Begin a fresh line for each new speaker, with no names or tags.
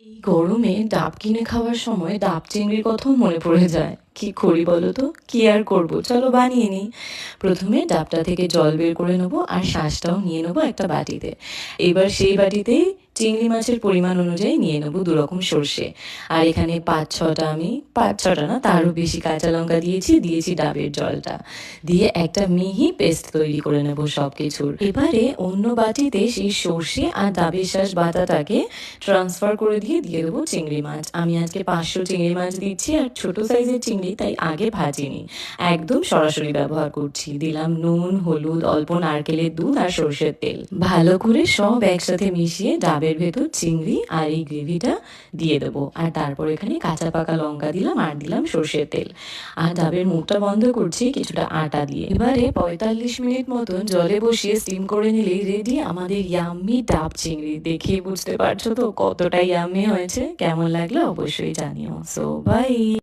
এই গরমে ডাব কিনে খাওয়ার সময় ডাব চিংড়ির কথাও মনে পড়ে যায়। কি করি বলো তো? কি আর করব? চলো বানিয়ে নিই। প্রথমে ডাবটা থেকে জল বের করে নেব আর শ্বাসটাও নিয়ে নেব একটা বাটিতে। এবার সেই বাটিতেই চিংড়ি মাছের পরিমাণ অনুযায়ী নিয়ে নেব দু রকম সর্ষে। আর এখানে পাঁচ ছটা আমি, পাঁচ ছটা না, তারও বেশি কাঁচা লঙ্কা দিয়েছি দিয়েছি ডাবের জলটা। দিয়ে একটা মিহি পেস্ট তৈরি করে নেব সব কিছুর এবারে অন্য বাটিতে সেই সর্ষে আর ডাবের শ্বাস বাটাটাকে ট্রান্সফার করে দিয়ে দিয়ে দেবো চিংড়ি মাছ। আমি আজকে পাঁচশো চিংড়ি মাছ দিচ্ছি আর ছোট সাইজের চিংড়ি তাই আগে ভাজিনি একদম সরাসরি ব্যবহার করছি। দিলাম নুন, হলুদ, অল্প নারকেলের দুধ আর সর্ষের তেল। ভালো করে সব একসাথে মিশিয়ে ডাবের ভেতর চিংড়ি আর এই গ্রেভিটা দিয়ে দেবো। আর তারপর এখানে কাঁচা পাকা লঙ্কা দিলাম আর দিলাম সর্ষের তেল। আর ডাবের মুখটা বন্ধ করছি কিছুটা আটা দিয়ে। এবারে পঁয়তাল্লিশ মিনিট মতন জলে বসিয়ে স্টিম করে নিলেই রেডি আমাদের ইয়াম্মি ডাব চিংড়ি। দেখে বুঝতে পারছ তো কতটা ইয়াম্মি হয়েছে? কেমন লাগল অবশ্যই জানিও। So by